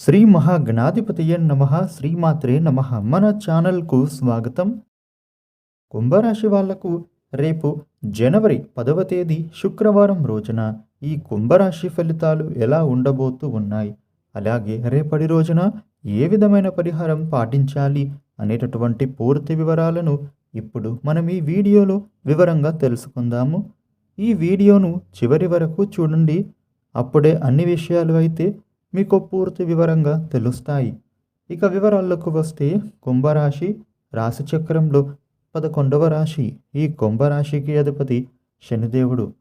శ్రీ మహాగణాధిపతియ నమ శ్రీమాత్రే నమ. మన ఛానల్కు స్వాగతం. కుంభరాశి వాళ్ళకు రేపు జనవరి పదవ తేదీ శుక్రవారం రోజున ఈ కుంభరాశి ఫలితాలు ఎలా ఉండబోతూ ఉన్నాయి? అలాగే రేపటి రోజున ఏ విధమైన పరిహారం పాటించాలి అనేటటువంటి పూర్తి వివరాలను ఇప్పుడు మనం ఈ వీడియోలో వివరంగా తెలుసుకుందాము. ఈ వీడియోను చివరి వరకు చూడండి. అప్పుడే అన్ని విషయాలు అయితే మీకు పూర్తి వివరంగా తెలుస్తాయి. ఇక వివరాల్లోకి వస్తే కుంభరాశి రాశి చక్రంలో పదకొండవ రాశి. ఈ కుంభరాశికి అధిపతి శనిదేవుడు.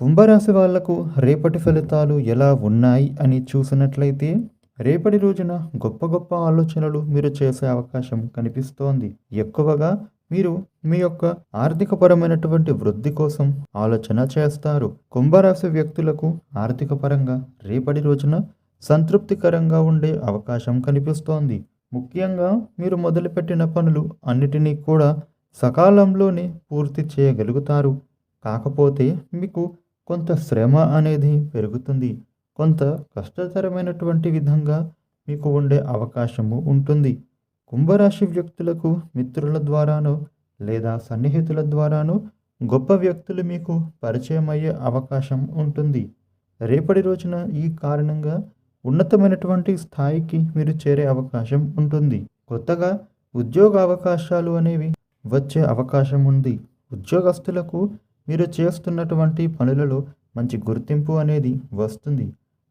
కుంభరాశి వాళ్ళకు రేపటి ఫలితాలు ఎలా ఉన్నాయి అని చూసినట్లయితే రేపటి రోజున గొప్ప గొప్ప ఆలోచనలు మీరు చేసే అవకాశం కనిపిస్తోంది. ఎక్కువగా మీరు మీ యొక్క ఆర్థికపరమైనటువంటి వృద్ధి కోసం ఆలోచన చేస్తారు. కుంభరాశి వ్యక్తులకు ఆర్థికపరంగా రేపటి రోజున సంతృప్తికరంగా ఉండే అవకాశం కనిపిస్తోంది. ముఖ్యంగా మీరు మొదలుపెట్టిన పనులు అన్నిటినీ కూడా సకాలంలోనే పూర్తి చేయగలుగుతారు. కాకపోతే మీకు కొంత శ్రమ అనేది పెరుగుతుంది. కొంత కష్టతరమైనటువంటి విధంగా మీకు ఉండే అవకాశము ఉంటుంది. కుంభరాశి వ్యక్తులకు మిత్రుల ద్వారానో లేదా సన్నిహితుల ద్వారానో గొప్ప వ్యక్తులు మీకు పరిచయం అయ్యే అవకాశం ఉంటుంది. రేపటి రోజున ఈ కారణంగా ఉన్నతమైనటువంటి స్థాయికి మీరు చేరే అవకాశం ఉంటుంది. కొత్తగా ఉద్యోగ అవకాశాలు అనేవి వచ్చే అవకాశం ఉంది. ఉద్యోగస్తులకు మీరు చేస్తున్నటువంటి పనులలో మంచి గుర్తింపు అనేది వస్తుంది.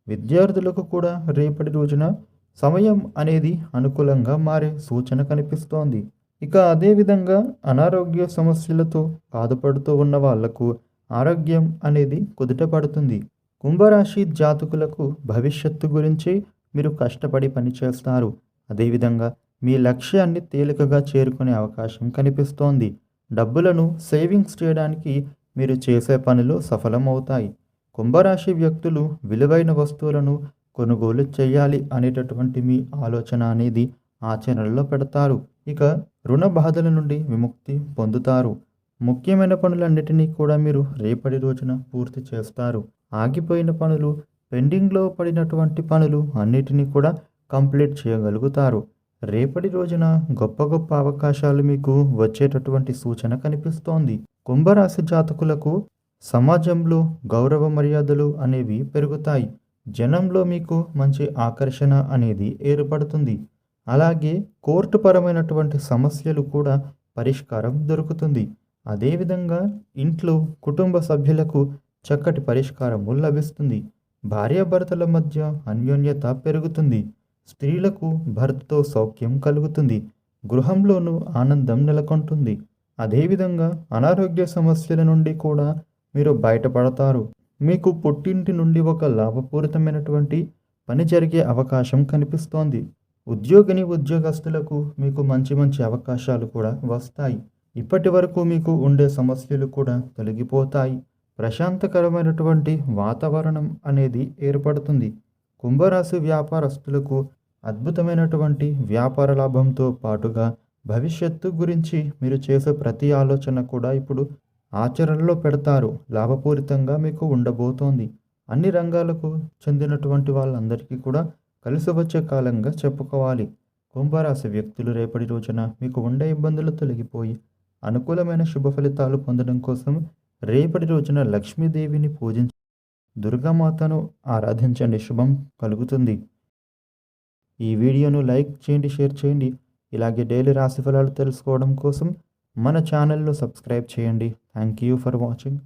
విద్యార్థులకు కూడా రేపటి రోజున సమయం అనేది అనుకూలంగా మారే సూచన కనిపిస్తోంది. ఇక అదేవిధంగా అనారోగ్య సమస్యలతో బాధపడుతూ ఉన్న వాళ్ళకు ఆరోగ్యం అనేది కుదుటపడుతుంది కుంభరాశి జాతకులకు భవిష్యత్తు గురించి మీరు కష్టపడి పనిచేస్తారు. అదేవిధంగా మీ లక్ష్యాన్ని తేలికగా చేరుకునే అవకాశం కనిపిస్తోంది. డబ్బులను సేవింగ్స్ చేయడానికి మీరు చేసే పనులు సఫలమవుతాయి. కుంభరాశి వ్యక్తులు విలువైన వస్తువులను కొనుగోలు చేయాలి అనేటటువంటి మీ ఆలోచన అనేది ఆచరణలో పెడతారు. ఇక రుణ బాధల నుండి విముక్తి పొందుతారు. ముఖ్యమైన పనులన్నిటినీ కూడా మీరు రేపటి రోజున పూర్తి చేస్తారు. ఆగిపోయిన పనులు పెండింగ్లో పడినటువంటి పనులు అన్నిటినీ కూడా కంప్లీట్ చేయగలుగుతారు. రేపటి రోజున గొప్ప గొప్ప అవకాశాలు మీకు వచ్చేటటువంటి సూచన కనిపిస్తోంది. కుంభరాశి జాతకులకు సమాజంలో గౌరవ మర్యాదలు అనేవి పెరుగుతాయి. జనంలో మీకు మంచి ఆకర్షణ అనేది ఏర్పడుతుంది. అలాగే కోర్టు పరమైనటువంటి సమస్యలు కూడా పరిష్కారం దొరుకుతుంది. అదేవిధంగా ఇంట్లో కుటుంబ సభ్యులకు చక్కటి పరిష్కారము లభిస్తుంది. భార్యాభర్తల మధ్య అన్యోన్యత పెరుగుతుంది. స్త్రీలకు భర్తతో సౌఖ్యం కలుగుతుంది. గృహంలోనూ ఆనందం నెలకొంటుంది. అదేవిధంగా అనారోగ్య సమస్యల నుండి కూడా మీరు బయటపడతారు. మీకు పుట్టింటి నుండి ఒక లాభపూరితమైనటువంటి పని జరిగే అవకాశం కనిపిస్తోంది. ఉద్యోగిని ఉద్యోగస్తులకు మీకు మంచి మంచి అవకాశాలు కూడా వస్తాయి. ఇప్పటి వరకు మీకు ఉండే సమస్యలు కూడా తొలగిపోతాయి. ప్రశాంతకరమైనటువంటి వాతావరణం అనేది ఏర్పడుతుంది. కుంభరాశి వ్యాపారస్తులకు అద్భుతమైనటువంటి వ్యాపార లాభంతో పాటుగా భవిష్యత్తు గురించి మీరు చేసే ప్రతి ఆలోచన కూడా ఇప్పుడు ఆచరణలో పెడతారు. లాభపూరితంగా మీకు ఉండబోతోంది. అన్ని రంగాలకు చెందినటువంటి వాళ్ళందరికీ కూడా కలిసి వచ్చే కాలంగా చెప్పుకోవాలి. కుంభరాశి వ్యక్తులు రేపటి రోజున మీకు ఉండే ఇబ్బందులు తొలగిపోయి అనుకూలమైన శుభ ఫలితాలు పొందడం కోసం రేపటి రోజున లక్ష్మీదేవిని పూజించి దుర్గామాతను ఆరాధించండి. శుభం కలుగుతుంది. ఈ వీడియోను లైక్ చేయండి షేర్ చేయండి. ఇలాగే డైలీ రాశిఫలాలు తెలుసుకోవడం కోసం మన ఛానల్ను సబ్స్క్రైబ్ చేయండి. Thank you for watching.